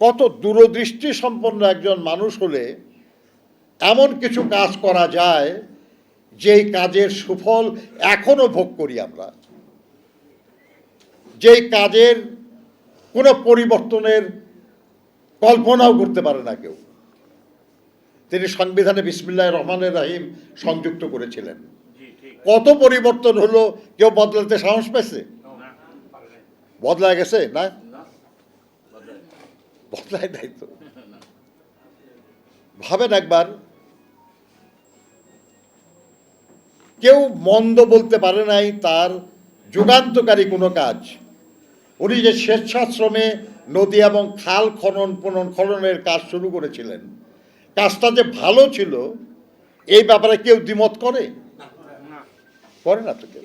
কত দূরদৃষ্টি সম্পন্ন একজন মানুষ হলে এমন কিছু কাজ করা যায় যেই কাজের সুফল এখনও ভোগ করি আমরা। যেই কাজের কোনো পরিবর্তনের কল্পনাও করতে পারে না কেউ। তিনি সংবিধানে বিসমিল্লাহ রহমানের রাহিম সংযুক্ত করেছিলেন। কত পরিবর্তন হলো কেউ বদলাতে সাহস পেয়েছে? বদলা গেছে না? বদলায় নাই তো। ভাবেন একবার, কেউ মন্দ বলতে পারে নাই, তার যুগান্তকারী কোনো কাজ। উনি যে স্বেচ্ছাশ্রমে নদী এবং খাল খনন পুনন খননের কাজ শুরু করেছিলেন, কাজটা যে ভালো ছিল, এই ব্যাপারে কেউ দ্বিমত করে? করে না তো কেউ।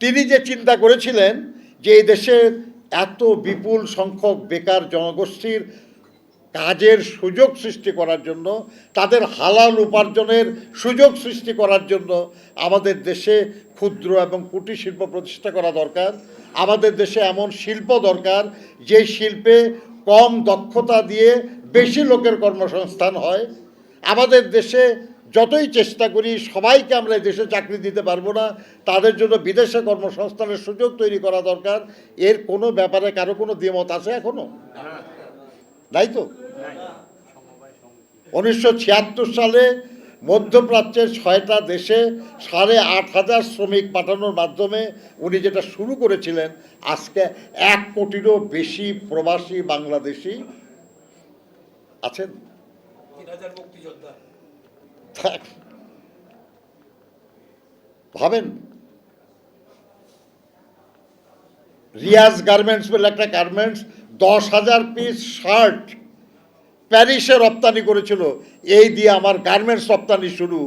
তিনি যে চিন্তা করেছিলেন যে এই দেশে এত বিপুল সংখ্যক বেকার জনগোষ্ঠীর কাজের সুযোগ সৃষ্টি করার জন্য, তাদের হালাল উপার্জনের সুযোগ সৃষ্টি করার জন্য আমাদের দেশে ক্ষুদ্র এবং কুটির শিল্প প্রতিষ্ঠা করা দরকার। আমাদের দেশে এমন শিল্প দরকার, যে শিল্পে কম দক্ষতা দিয়ে বেশি লোকের কর্মসংস্থান হয়। আমাদের দেশে যতই চেষ্টা করি সবাইকে আমরা দেশে চাকরি দিতে পারব না, তাদের জন্য বিদেশে কর্মসংস্থানের সুযোগ তৈরি করা দরকার। এর কোনো ব্যাপারে কারও কোনো দ্বিমত আছে এখনও? তাই তো? উনিশশো ছিয়াত্তর সালে মধ্যপ্রাচ্যের ছয়টা দেশে সাড়ে আট হাজার শ্রমিক পাঠানোর মাধ্যমে উনি যেটা শুরু করেছিলেন, আজকে এক কোটিরও বেশি প্রবাসী বাংলাদেশি আছেন তিন হাজার মুক্তিযোদ্ধা থাক। ভাবেন? রিয়াজ গার্মেন্টস বলে একটা গার্মেন্টস, দশ হাজার পিস শার্ট প্যারিসে রপ্তানি করেছিল। এই দিয়ে আমার গার্মেন্টস রপ্তানি শুরু।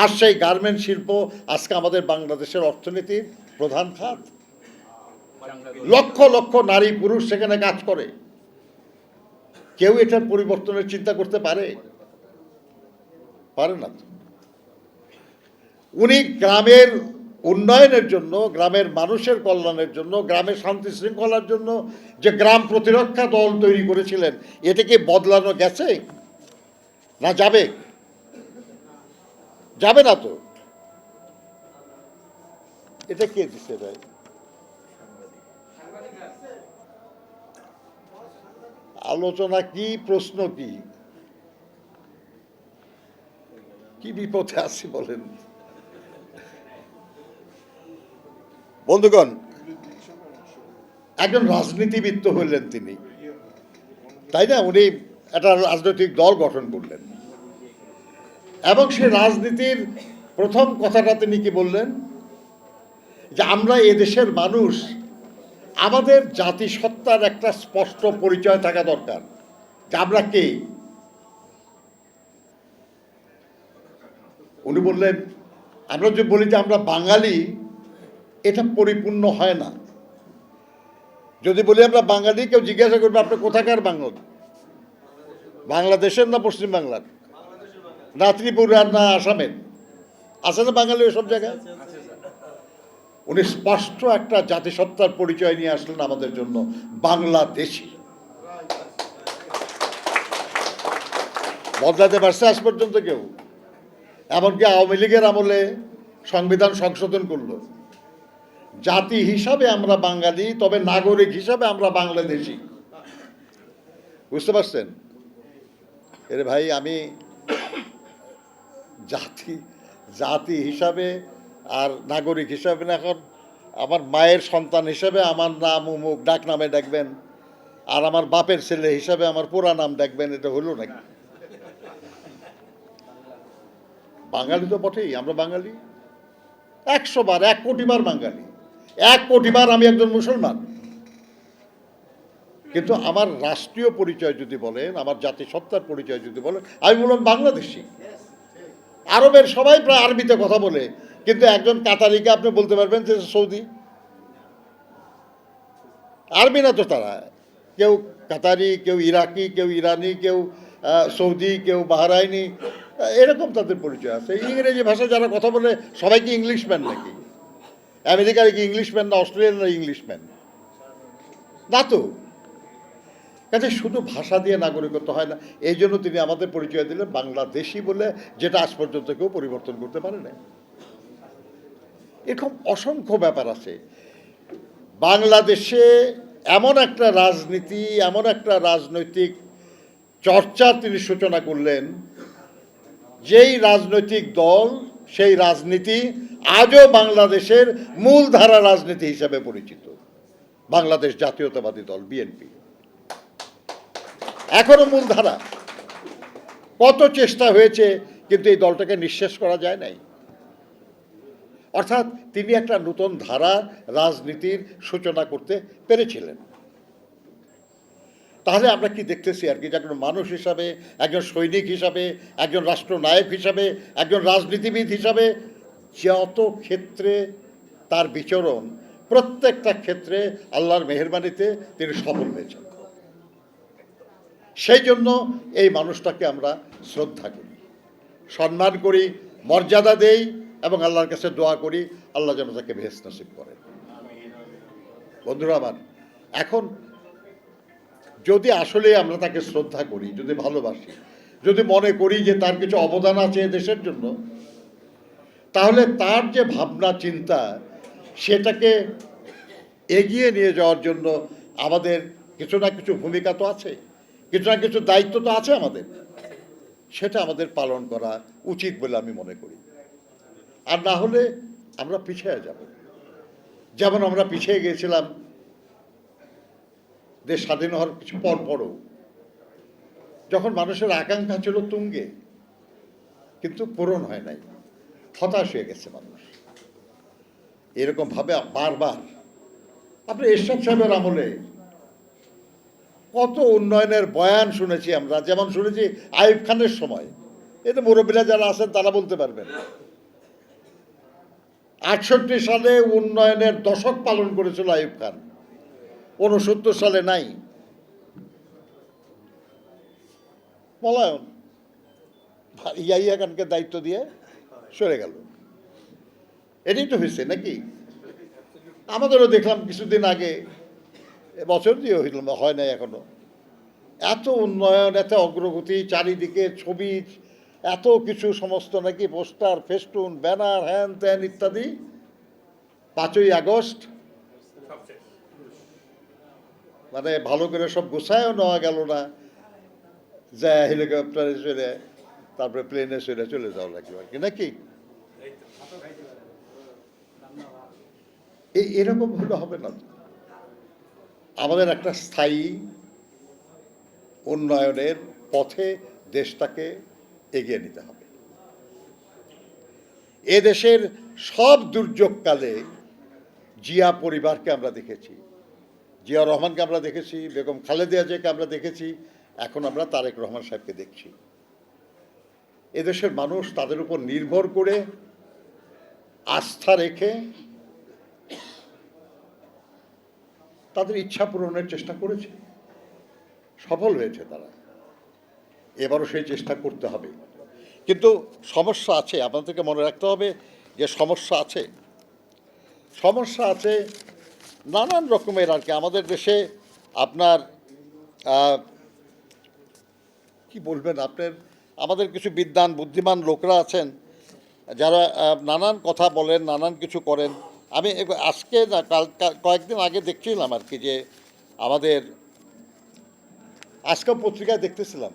আর সেই গার্মেন্ট শিল্প আজকে আমাদের বাংলাদেশের অর্থনীতির প্রধান খাত। লক্ষ লক্ষ নারী পুরুষ সেখানে কাজ করে। কেউ এটার পরিবর্তনের চিন্তা করতে পারে? পারে না তো। উনি গ্রামের উন্নয়নের জন্য, গ্রামের মানুষের কল্যাণের জন্য, গ্রামের শান্তি শৃঙ্খলার জন্য যে গ্রাম প্রতিরক্ষা দল তৈরি করেছিলেন, এটা কি বদলানো গেছে? না যাবে? যাবে না তো। এটা কে দিচ্ছে ভাই? আলোচনা কি, প্রশ্ন কি? কি বিপদে আছি বলেন? বন্ধুগণ একজন রাজনীতিবিদ তো হইলেন তিনি। তাই না? উনি একটা রাজনৈতিক দল গঠন করলেন। এবং সে রাজনীতির প্রথম কথাটা তিনি কি বললেন? যে আমরা এদেশের মানুষ আমাদের জাতিসত্তার একটা স্পষ্ট পরিচয় থাকা দরকার। যে আমরা কে? উনি বললেন, আমরা যে বলি যে আমরা বাঙালি, এটা পরিপূর্ণ হয় না। যদি বলি আমরা বাঙালি, কেউ জিজ্ঞাসা করবে, আপনি কোথাকার বাঙালি? বাংলাদেশের না পশ্চিম বাংলার না ত্রিপুরার না আসামের? আছে না বাঙালি সব জায়গায়? উনি স্পষ্ট একটা জাতিসত্তার পরিচয় নিয়ে আসলেন আমাদের জন্য, বাংলাদেশি। বদলাতে পারছে আজ পর্যন্ত কেউ? এমনকি আওয়ামী লীগের আমলে সংবিধান সংশোধন করল। জাতি হিসাবে আমরা বাঙালি, তবে নাগরিক হিসাবে আমরা বাংলাদেশি। বুঝতে পারছেন? এরে ভাই, আমি জাতি জাতি হিসাবে আর নাগরিক হিসাবে না, এখন আমার মায়ের সন্তান হিসাবে আমার নাম, উমুক, ডাক নামে ডাকবেন, আর আমার বাপের ছেলে হিসাবে আমার পুরা নাম ডাকবেন, এটা হলো নাকি? বাঙালি তো বটেই, আমরা বাঙালি। একশো বার, এক কোটি বার বাঙালি। এক কোটি বার আমি একজন মুসলমান। কিন্তু আমার রাষ্ট্রীয় পরিচয় যদি বলেন, আমার জাতিসত্তার পরিচয় যদি বলেন, আমি বললাম বাংলাদেশি। আরবের সবাই প্রায় আরবিতে কথা বলে, কিন্তু একজন কাতারিকে আপনি বলতে পারবেন যে সৌদি। আরবি না তো তারা। কেউ কাতারি, কেউ ইরাকি, কেউ ইরানি, কেউ সৌদি, কেউ বাহরাইনি। এরকম তাদের পরিচয় আছে। ইংরেজি ভাষা যারা কথা বলে, সবাই কি ইংলিশম্যান নাকি? আমেরিকার কি ইংলিশম্যান না অস্ট্রেলিয়ান না ইংলিশম্যান না তো। কাজে শুধু ভাষা দিয়ে নাগরিকত্ব হয় না, এই জন্য তিনি আমাদের পরিচয় দিলেন বাংলাদেশি বলে, যেটা আজ পর্যন্ত কেউ পরিবর্তন করতে পারে না এরকম অসংখ্য ব্যাপার আছে। বাংলাদেশে এমন একটা রাজনীতি, এমন একটা রাজনৈতিক চর্চা তিনি সূচনা করলেন যেই রাজনৈতিক দল, সেই রাজনীতি আজও বাংলাদেশের মূলধারা রাজনীতি হিসেবে পরিচিত। বাংলাদেশ জাতীয়তাবাদী দল বিএনপি এখনও মূলধারা। কত চেষ্টা হয়েছে, কিন্তু এই দলটাকে নিঃশেষ করা যায় নাই। অর্থাৎ তিনি একটা নতুন ধারা, রাজনীতির সূচনা করতে পেরেছিলেন। তাহলে আমরা কি দেখতেছি আর কি? যে একজন মানুষ হিসাবে, একজন সৈনিক হিসাবে, একজন রাষ্ট্রনায়ক হিসাবে, একজন রাজনীতিবিদ হিসাবে, যত ক্ষেত্রে তার বিচরণ, প্রত্যেকটা ক্ষেত্রে আল্লাহর মেহরবানিতে তিনি সফল হয়েছেন। সেই জন্য এই মানুষটাকে আমরা শ্রদ্ধা করি, সম্মান করি, মর্যাদা দেই এবং আল্লাহর কাছে দোয়া করি, আল্লাহ যেন তাকে ভেস নসিব করেন। বন্ধুরা আমার, এখন যদি আসলে আমরা তাকে শ্রদ্ধা করি, যদি ভালোবাসি, যদি মনে করি যে তার কিছু অবদান আছে দেশের জন্য, তাহলে তার যে ভাবনা, চিন্তা, সেটাকে এগিয়ে নিয়ে যাওয়ার জন্য আমাদের কিছু না কিছু ভূমিকা তো আছে, কিছু না কিছু দায়িত্ব তো আছে আমাদের। সেটা আমাদের পালন করা উচিত বলে আমি মনে করি। আর না হলে আমরা পিছিয়ে যাব। যেমন আমরা পিছিয়ে গিয়েছিলাম দেশ স্বাধীন হওয়ার কিছু পর পরও। যখন মানুষের আকাঙ্ক্ষা ছিল তুঙ্গে, কিন্তু পূরণ হয় নাই। হতাশ হয়ে গেছে মানুষ। এরকম ভাবে বারবার আপনি এরশাদ সাহেবের আমলে কত উন্নয়নের বয়ান শুনেছি আমরা। যেমন শুনেছি আইব খানের সময়। এতে মুরব্বীরা যারা আছেন তারা বলতে পারবেন। আটষট্টি সালে উন্নয়নের দশক পালন করেছিল আইব খান। উনসত্তর সালে নাই। পলায়ন। ইয়াইয়া খানকে দায়িত্ব দিয়ে সরে গেল। এটাই তো হয়েছে নাকি? আমাদেরও দেখলাম কিছুদিন আগে বছর দিয়ে হইল হয় নাই এখনও। এত উন্নয়ন, এত অগ্রগতি, চারিদিকে ছবি, এত কিছু সমস্ত নাকি পোস্টার, ফেস্টুন, ব্যানার, হ্যান ত্যান ইত্যাদি। পাঁচই আগস্ট। মানে ভালো করে সব গোছায়ও নেওয়া গেল না। যা হেলিকপ্টারে চলে তারপরে প্লেনে চলে চলে যাওয়া লাগবে আর কি, নাকি? এই এরকম হলে হবে না। আমাদের একটা স্থায়ী উন্নয়নের পথে দেশটাকে এগিয়ে নিতে হবে। এ দেশের সব দুর্যোগকালে জিয়া পরিবারকে আমরা দেখেছি। জিয়া রহমানকে আমরা দেখেছি, বেগম খালেদা জিয়াকে আমরা দেখেছি, এখন আমরা তারেক রহমান সাহেবকে দেখছি। এদেশের মানুষ তাদের উপর নির্ভর করে আস্থা রেখে তাদের ইচ্ছা পূরণের চেষ্টা করেছে। সফল হয়েছে তারা। এবারও সেই চেষ্টা করতে হবে। কিন্তু সমস্যা আছে, আপনাদেরকে মনে রাখতে হবে যে সমস্যা আছে। সমস্যা আছে নানান রকমের আর কি। আমাদের দেশে আপনার কি বলবেন আপনার, আমাদের কিছু বিদ্বান, বুদ্ধিমান লোকরা আছেন, যারা নানান কথা বলেন, নানান কিছু করেন। আমি আজকে না, কাল কয়েকদিন আগে দেখছিলাম আর কি যে আমাদের আজকাল পত্রিকায় দেখতেছিলাম।